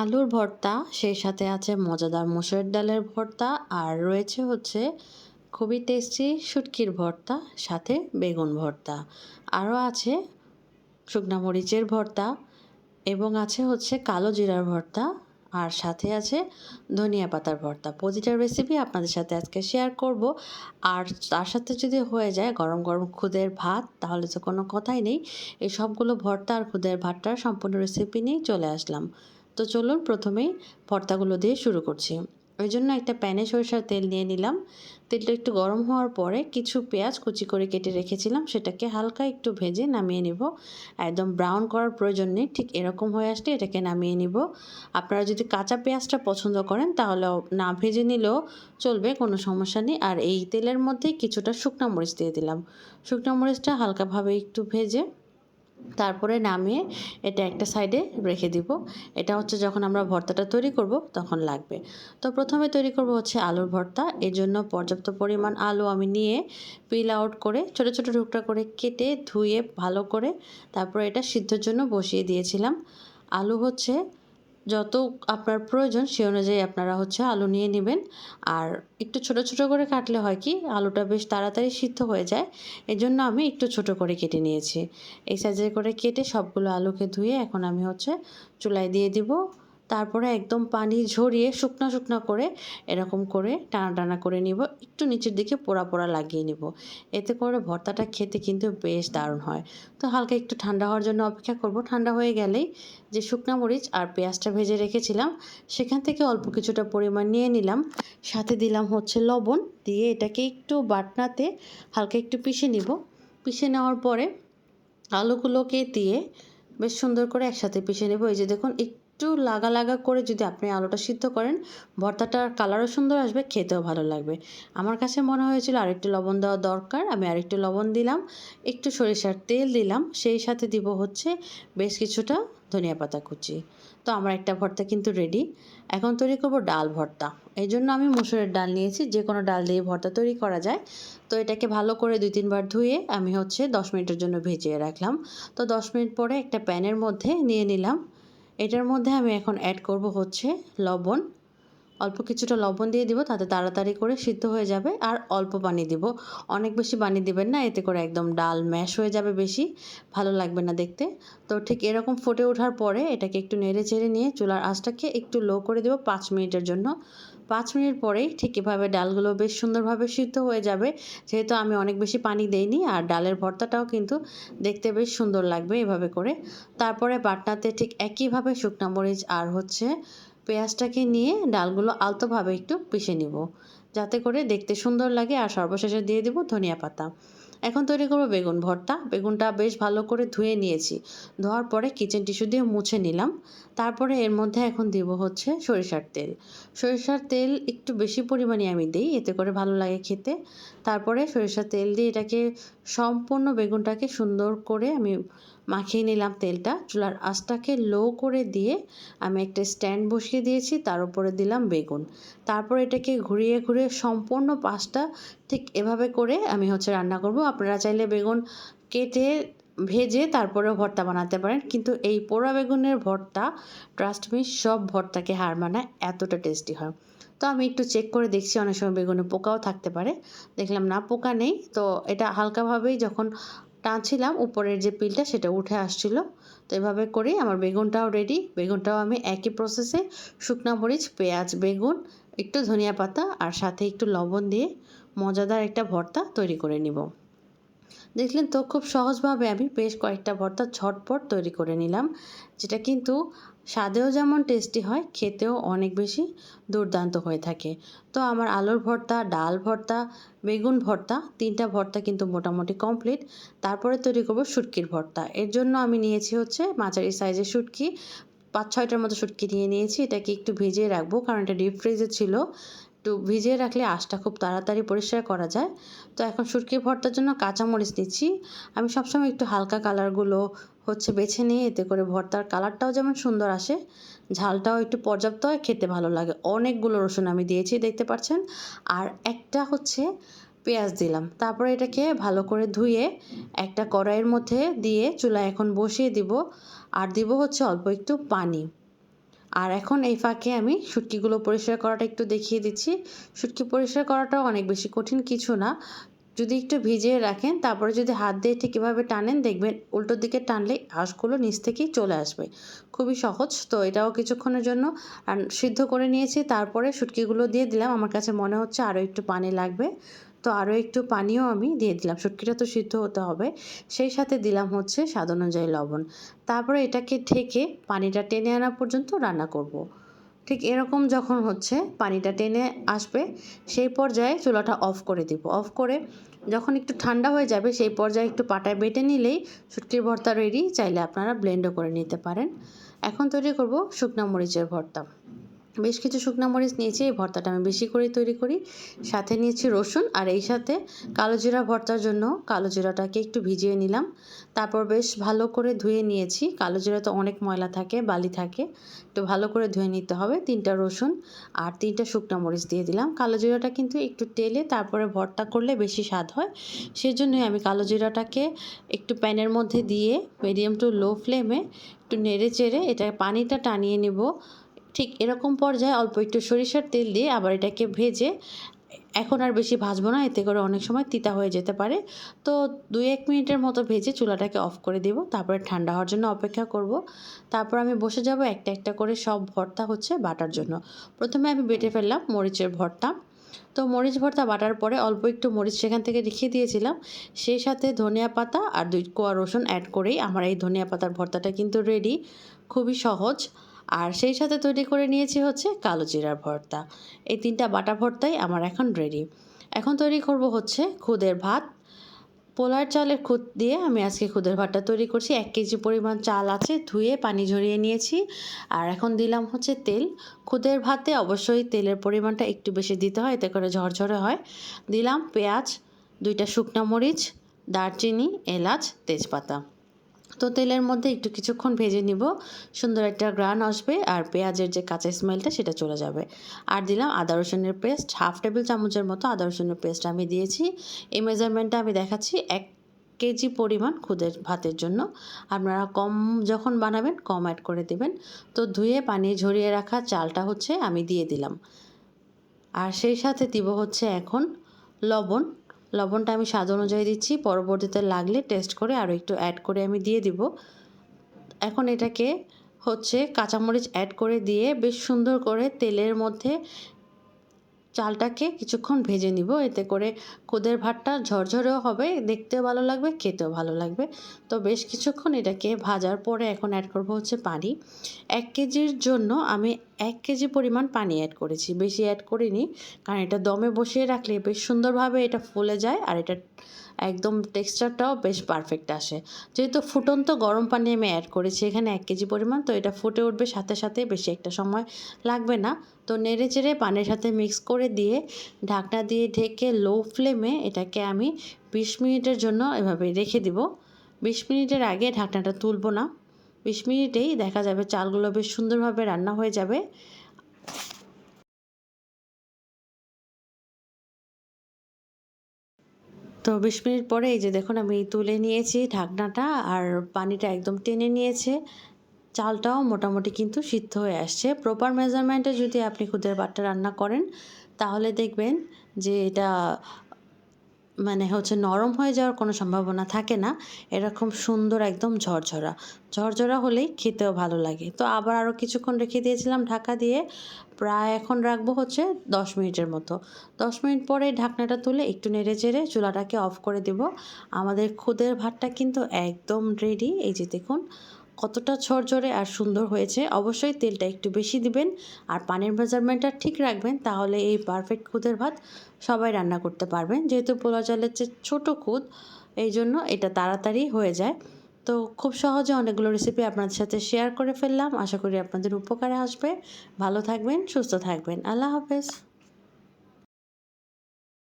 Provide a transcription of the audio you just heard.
আলুর ভর্তা, সেই সাথে আছে মজাদার মুসুরের ডালের ভর্তা, আর রয়েছে হচ্ছে খুবই টেস্টি শুটকির ভর্তা, সাথে বেগুন ভর্তা। আরও আছে শুকনা মরিচের ভর্তা এবং আছে হচ্ছে কালো জিরার ভর্তা, আর সাথে আছে ধনিয়া পাতার ভর্তা। প্রতিটা রেসিপি আপনাদের সাথে আজকে শেয়ার করব। আর তার সাথে যদি হয়ে যায় গরম গরম খুদের ভাত, তাহলে তো কোনো কথাই নেই। এই সবগুলো ভর্তা আর খুদের ভাতটার সম্পূর্ণ রেসিপি নিয়েই চলে আসলাম। তো চলুন প্রথমেই ভর্তাগুলো দিয়ে শুরু করছি। ওই জন্য একটা প্যানে সরিষার তেল নিয়ে নিলাম। তেলটা একটু গরম হওয়ার পরে কিছু পেঁয়াজ কুচি করে কেটে রেখেছিলাম। সেটাকে হালকা একটু ভেজে নামিয়ে নিব। একদম ব্রাউন করার প্রয়োজন নেই, ঠিক এরকম হয়ে আসলে এটাকে নামিয়ে নিব। আপনারা যদি কাঁচা পেঁয়াজটা পছন্দ করেন, তাহলে না ভেজে নিলেও চলবে, কোনো সমস্যা নেই। আর এই তেলের মধ্যেই কিছুটা শুকনো মরিচ দিয়ে দিলাম। শুকনো মরিচটা হালকাভাবে একটু ভেজে তারপরে নামিয়ে এটা একটা সাইডে রেখে দিব। এটা হচ্ছে যখন আমরা ভর্তাটা তৈরি করব তখন লাগবে। তো প্রথমে তৈরি করব হচ্ছে আলুর ভর্তা। এর জন্য পর্যাপ্ত পরিমাণ আলু আমি নিয়ে পিল আউট করে ছোট ছোট টুকরা করে কেটে ধুয়ে ভালো করে তারপরে এটা সিদ্ধর জন্য বসিয়ে দিয়েছিলাম। আলু হচ্ছে যত আপনার প্রয়োজন সে অনুযায়ী আপনারা হচ্ছে আলু নিয়ে নেবেন। আর একটু ছোট ছোট করে কাটলে হয় কি, আলুটা বেশ তাড়াতাড়ি সিদ্ধ হয়ে যায়। এই জন্য আমি একটু ছোট করে কেটে নিয়েছি। এই সাইজে করে কেটে সবগুলো আলুকে ধুয়ে এখন আমি হচ্ছে চুলায় দিয়ে দিব। তারপরে একদম পানি ঝরিয়ে শুকনো শুকনো করে এরকম করে টানা টানা করে নিব। একটু নিচের দিকে পোড়া পোড়া লাগিয়ে নিব। এতে করে ভর্তাটা খেতে কিন্তু বেশ দারুণ হয়। তো হালকা একটু ঠান্ডা হওয়ার জন্য অপেক্ষা করব। ঠান্ডা হয়ে গেলেই যে শুকনো মরিচ আর পেঁয়াজটা ভেজে রেখেছিলাম, সেখান থেকে অল্প কিছুটা পরিমাণ নিয়ে নিলাম। সাথে দিলাম হচ্ছে লবণ। দিয়ে এটাকে একটু বাটনাতে হালকা একটু পিষে নিব। পিষে নেওয়ার পরে আলুগুলোকে দিয়ে বেশ সুন্দর করে একসাথে পিষে নেব। এই যে দেখুন একটু লাগা লাগা করে যদি আপনি আলুটা সিদ্ধ করেন, ভর্তাটার কালারও সুন্দর আসবে, খেতেও ভালো লাগবে। আমার কাছে মনে হয়েছিল আরেকটু লবণ দেওয়া দরকার, আমি আরেকটু লবণ দিলাম, একটু সরিষার তেল দিলাম, সেই সাথে দিব হচ্ছে বেশ কিছুটা ধনিয়া পাতা কুচি। তো আমার একটা ভর্তা কিন্তু রেডি এখন তৈরি করব ডাল ভর্তা। এই জন্য আমি মুসুরের ডাল নিয়েছি, যে কোনো ডাল দিয়ে ভর্তা তৈরি করা যায়। তো এটাকে ভালো করে দুই তিনবার ধুয়ে আমি হচ্ছে দশ মিনিটের জন্য ভিজিয়ে রাখলাম। তো দশ মিনিট পরে একটা প্যানের মধ্যে নিয়ে নিলাম। এটার মধ্যে আমি এখন অ্যাড করব হচ্ছে লবণ। অল্প কিছুটা লবণ দিয়ে দিব, তাতে তাড়াতাড়ি করে সিদ্ধ হয়ে যাবে আর অল্প পানি দিব। অনেক বেশি পানি দিবেন না, এতে করে একদম ডাল ম্যাশ হয়ে যাবে বেশি, ভালো লাগবে না দেখতে। তো ঠিক এরকম ফুটে ওঠার পরে এটাকে একটু নেড়ে চেড়ে নিয়ে চুলার আঁচটাকে একটু লো করে দেবো পাঁচ মিনিটের জন্য। পাঁচ মিনিট পরেই ঠিক এভাবে ডালগুলো বেশ সুন্দরভাবে সিদ্ধ হয়ে যাবে। যেহেতু আমি অনেক বেশি পানি দেইনি আর ডালের ভর্তাটাও কিন্তু দেখতে বেশ সুন্দর লাগবে এভাবে করে। তারপরে বাটনাতে ঠিক একইভাবে শুকনা মরিচ আর হচ্ছে পেঁয়াজটাকে নিয়ে ডালগুলো আলতোভাবে একটু পিষে নিব। যাতে করে দেখতে সুন্দর লাগে আর সর্বশেষে দিয়ে দেব ধনিয়া পাতা। এখন তৈরি করব বেগুন ভর্তা। বেগুনটা বেশ ভালো করে ধুয়ে নিয়েছি। ধোয়ার পরে কিচেন টিস্যু দিয়ে মুছে নিলাম। তারপরে এর মধ্যে এখন দিব হচ্ছে সরিষার তেল। সরিষার তেল একটু বেশি পরিমাণে আমি দিই, এতে করে ভালো লাগে খেতে। তারপরে সরিষার তেল দিয়ে এটাকে সম্পূর্ণ বেগুনটাকে সুন্দর করে আমি মাখিয়ে নিলাম তেলটা। চুলার আঁচটাকে লো করে দিয়ে আমি একটা স্ট্যান্ড বসিয়ে দিয়েছি, তার উপরে দিলাম বেগুন। তারপর এটাকে ঘুরিয়ে ঘুরিয়ে সম্পূর্ণ পাশটা ঠিক এভাবে করে আমি হচ্ছে রান্না করব। আপনারা চাইলে বেগুন কেটে ভেজে তারপরে ভর্তা বানাতে পারেন। কিন্তু এই পোড়া বেগুনের ভর্তা ট্রাস্ট মি সব ভর্তাকে হার মানায় এতটা টেস্টি হয়। তো আমি একটু চেক করে দেখছি, অনেক সময় বেগুনে পোকাও থাকতে পারে। দেখলাম না, পোকা নেই। তো এটা হালকাভাবেই যখন টানছিলাম, উপরের যে পিলটা সেটা উঠে আসছিল। তো এভাবে করেই আমার বেগুনটাও রেডি বেগুনটাও আমি একই প্রসেসে শুকনা মরিচ, পেঁয়াজ, বেগুন, একটু ধনিয়া পাতা আর সাথে একটু লবণ দিয়ে মজাদার একটা ভর্তা তৈরি করে নিব। দেখলেন তো, খুব সহজভাবে আমি বেশ কয়েকটা ভর্তা ঝটপট তৈরি করে নিলাম, যেটা কিন্তু স্বাদেও যেমন টেস্টি হয়, খেতেও অনেক বেশি দুর্দান্ত হয়ে থাকে। তো আমার আলুর ভর্তা, ডাল ভর্তা, বেগুন ভর্তা, তিনটা ভর্তা কিন্তু মোটামুটি কমপ্লিট তারপরে তৈরি করব শুটকির ভর্তা। এর জন্য আমি নিয়েছি হচ্ছে মাঝারি সাইজের শুটকি। পাঁচ ছয়টার মতো শুটকি নিয়ে নিয়েছি, এটাকে একটু ভিজিয়ে রাখব, কারণ এটা ডিপ ফ্রিজে ছিল। একটু ভিজিয়ে রাখলে আঁশটা খুব তাড়াতাড়ি পরিষ্কার করা যায়। তো এখন শুটকি ভর্তার জন্য কাঁচামরিচ দিচ্ছি। আমি সবসময় একটু হালকা কালারগুলো হচ্ছে বেছে নিয়ে এতে করে ভর্তার কালারটাও যেমন সুন্দর আসে, ঝালটাও একটু পর্যাপ্ত হয়, খেতে ভালো লাগে। অনেকগুলো রসুন আমি দিয়েছি, দেখতে পাচ্ছেন? আর একটা হচ্ছে পেঁয়াজ দিলাম। তারপরে এটাকে ভালো করে ধুয়ে একটা কড়াইয়ের মধ্যে দিয়ে চুলা এখন বসিয়ে দিব। আর দিব হচ্ছে অল্প একটু পানি। আর এখন এই ফাঁকে আমি শুটকিগুলো পরিষ্কার করাটা একটু দেখিয়ে দিচ্ছি। শুটকি পরিষ্কার করাটাও অনেক বেশি কঠিন কিছু না। যদি একটু ভিজিয়ে রাখেন, তারপরে যদি হাত দিয়ে ঠিক কীভাবে টানেন, দেখবেন উল্টো দিকে টানলে আঁশগুলো নিচ থেকেই চলে আসবে। খুবই সহজ। তো এটাও কিছুক্ষণের জন্য। সিদ্ধ করে নিয়েছি। তারপরে শুটকিগুলো দিয়ে দিলাম। আমার কাছে মনে হচ্ছে আরও একটু পানি লাগবে। তো আরও একটু পানিও আমি দিয়ে দিলাম। শুটকিটা তো সিদ্ধ হতে হবে। সেই সাথে দিলাম হচ্ছে স্বাদ অনুযায়ী লবণ। তারপরে এটাকে ঢেকে পানিটা টেনে আনা পর্যন্ত রান্না করব। ঠিক এরকম যখন হচ্ছে পানিটা টেনে আসবে, সেই পর্যায়ে চুলাটা অফ করে দিব। অফ করে যখন একটু ঠান্ডা হয়ে যাবে, সেই পর্যায়ে একটু পাটায় বেটে নিলেই শুটকির ভর্তা রেডি চাইলে আপনারা ব্লেন্ডও করে নিতে পারেন। এখন তৈরি করব শুকনা মরিচের ভর্তা। বেশ কিছু শুকনো মরিচ নিয়েছি, এই ভর্তাটা আমি বেশি করে তৈরি করি। সাথে নিয়েছি রসুন আর এই সাথে কালো জিরা ভর্তার জন্য কালো জিরাটাকে একটু ভিজিয়ে নিলাম। তারপর বেশ ভালো করে ধুয়ে নিয়েছি। কালো জিরা তো অনেক ময়লা থাকে, বালি থাকে একটু ভালো করে ধুয়ে নিতে হবে। তিনটা রসুন আর তিনটা শুকনো মরিচ দিয়ে দিলাম। কালো জিরাটা কিন্তু একটু তেলে তারপরে ভর্তা করলে বেশি স্বাদ হয়। সেজন্যই আমি কালো জিরাটাকে একটু প্যানের মধ্যে দিয়ে মিডিয়াম টু লো ফ্লেমে একটু নেড়ে চেড়ে এটা পানিটা টানিয়ে নেব। ঠিক এরকম পর্যায়ে অল্প একটু সরিষার তেল দিয়ে আবার এটাকে ভেজে, এখন আর বেশি ভাজবো না, এতে করে অনেক সময় তিতা হয়ে যেতে পারে। তো দুই এক মিনিটের মতো ভেজে চুলাটাকে অফ করে দেব, তারপরে ঠান্ডা হওয়ার জন্য অপেক্ষা করব। তারপর আমি বসে যাব একটা একটা করে সব ভর্তা হচ্ছে বাটার জন্য। প্রথমে আমি বেটে ফেললাম মরিচের ভর্তা। তো মরিচ ভর্তা বাটার পরে অল্প একটু মরিচ সেখান থেকে রেখে দিয়েছিলাম। সেই সাথে ধনিয়া পাতা আর দুই কোয়া রসুন অ্যাড করেই আমার এই ধনিয়া পাতার ভর্তাটা কিন্তু রেডি খুবই সহজ। আর সেই সাথে তৈরি করে নিয়েছি হচ্ছে কালো জিরার ভর্তা। এই তিনটা বাটা ভর্তাই আমার এখন রেডি এখন তৈরি করব হচ্ছে খুদের ভাত। পোলার চালের খুদ দিয়ে আমি আজকে খুদের ভাতটা তৈরি করছি। এক কেজি পরিমাণ চাল আছে, ধুয়ে পানি ঝরিয়ে নিয়েছি। আর এখন দিলাম হচ্ছে তেল। খুদের ভাতে অবশ্যই তেলের পরিমাণটা একটু বেশি দিতে হয়, এতে করে ঝরঝরে হয়। দিলাম পেঁয়াজ, দুইটা শুকনো মরিচ, দারচিনি, এলাচ, তেজপাতা। তো তেলের মধ্যে একটু কিছুক্ষণ ভেজে নিব। সুন্দর একটা গ্রান আসবে আর পেঁয়াজের যে কাঁচা স্মেলটা সেটা চলে যাবে। আর দিলাম আদা রসুনের পেস্ট হাফ টেবিল চামচের মতো আদা রসুনের পেস্ট আমি দিয়েছি। এই মেজারমেন্টটা আমি দেখাচ্ছি এক কেজি পরিমাণ খুদের ভাতের জন্য। আপনারা কম যখন বানাবেন, কম অ্যাড করে দেবেন। তো ধুয়ে পানি ঝরিয়ে রাখা চালটা হচ্ছে আমি দিয়ে দিলাম। আর সেই সাথে দিব হচ্ছে এখন লবণ। লবণটা আমি স্বাদ অনুযায়ী দিচ্ছি, পরবর্তীতে লাগলে টেস্ট করে আরও একটু অ্যাড করে আমি দিয়ে দিব। এখন এটাকে হচ্ছে কাঁচামরিচ অ্যাড করে দিয়ে বেশ সুন্দর করে তেলের মধ্যে চালটাকে কিছুক্ষণ ভেজে নিব। এতে করে খুদের ভাতটা ঝরঝরেও হবে, দেখতেও ভালো লাগবে, খেতেও ভালো লাগবে। তো বেশ কিছুক্ষণ এটাকে ভাজার পরে এখন অ্যাড করব হচ্ছে পানি। এক কেজির জন্য আমি এক কেজি পরিমাণ পানি অ্যাড করেছি। বেশি অ্যাড করিনি, কারণ এটা দমে বসিয়ে রাখলে বেশ সুন্দরভাবে এটা ফুলে যায় আর এটা একদম টেক্সচারটাও বেশ পারফেক্ট আসে। যেহেতু ফুটন্ত গরম পানি আমি অ্যাড করেছি এখানে এক কেজি পরিমাণ, তো এটা ফুটে উঠবে সাথে সাথে বেশি একটা সময় লাগবে না। তো নেড়ে চেড়ে পানির সাথে মিক্স করে দিয়ে ঢাকনা দিয়ে ঢেকে লো ফ্লেমে এটাকে আমি বিশ মিনিটের জন্য এভাবে রেখে দিব। বিশ মিনিটের আগে ঢাকনাটা তুলব না। বিশ মিনিটেই দেখা যাবে চালগুলো বেশ সুন্দরভাবে রান্না হয়ে যাবে। তো বিশ মিনিট পরে এই যে দেখুন আমি তুলে নিয়েছি ঢাকনাটা আর পানিটা একদম টেনে নিয়েছে। চালটাও মোটামুটি কিন্তু সিদ্ধ হয়ে আসছে। প্রপার মেজারমেন্টে যদি আপনি খুদের বাটটা রান্না করেন, তাহলে দেখবেন যে এটা মানে হচ্ছে নরম হয়ে যাওয়ার কোনো সম্ভাবনা থাকে না। এরকম সুন্দর একদম ঝরঝরা। ঝরঝরা হলেই খেতেও ভালো লাগে। তো আবার আরও কিছুক্ষণ রেখে দিয়েছিলাম ঢাকা দিয়ে। প্রায় এখন রাখব হচ্ছে দশ মিনিটের মতো। দশ মিনিট পরে ঢাকনাটা তুলে একটু নেড়ে চেড়ে চুলাটাকে অফ করে দেব। আমাদের খুদের ভাতটা কিন্তু একদম রেডি এই যে দেখুন কতটা ঝরঝরে আর সুন্দর হয়েছে, অবশ্যই তেলটা একটু বেশি দিবেন আর পানির মেজারমেন্টটা ঠিক রাখবেন, তাহলে এই পারফেক্ট খুদের ভাত সবাই রান্না করতে পারবেন। যেহেতু পোলা চালের যে ছোটো খুদ, এই জন্য এটা তাড়াতাড়ি হয়ে যায়। তো খুব সহজে অনেকগুলো রেসিপি আপনাদের সাথে শেয়ার করে ফেললাম। আশা করি আপনাদের উপকারে আসবে। ভালো থাকবেন, সুস্থ থাকবেন। আল্লাহ হাফেজ।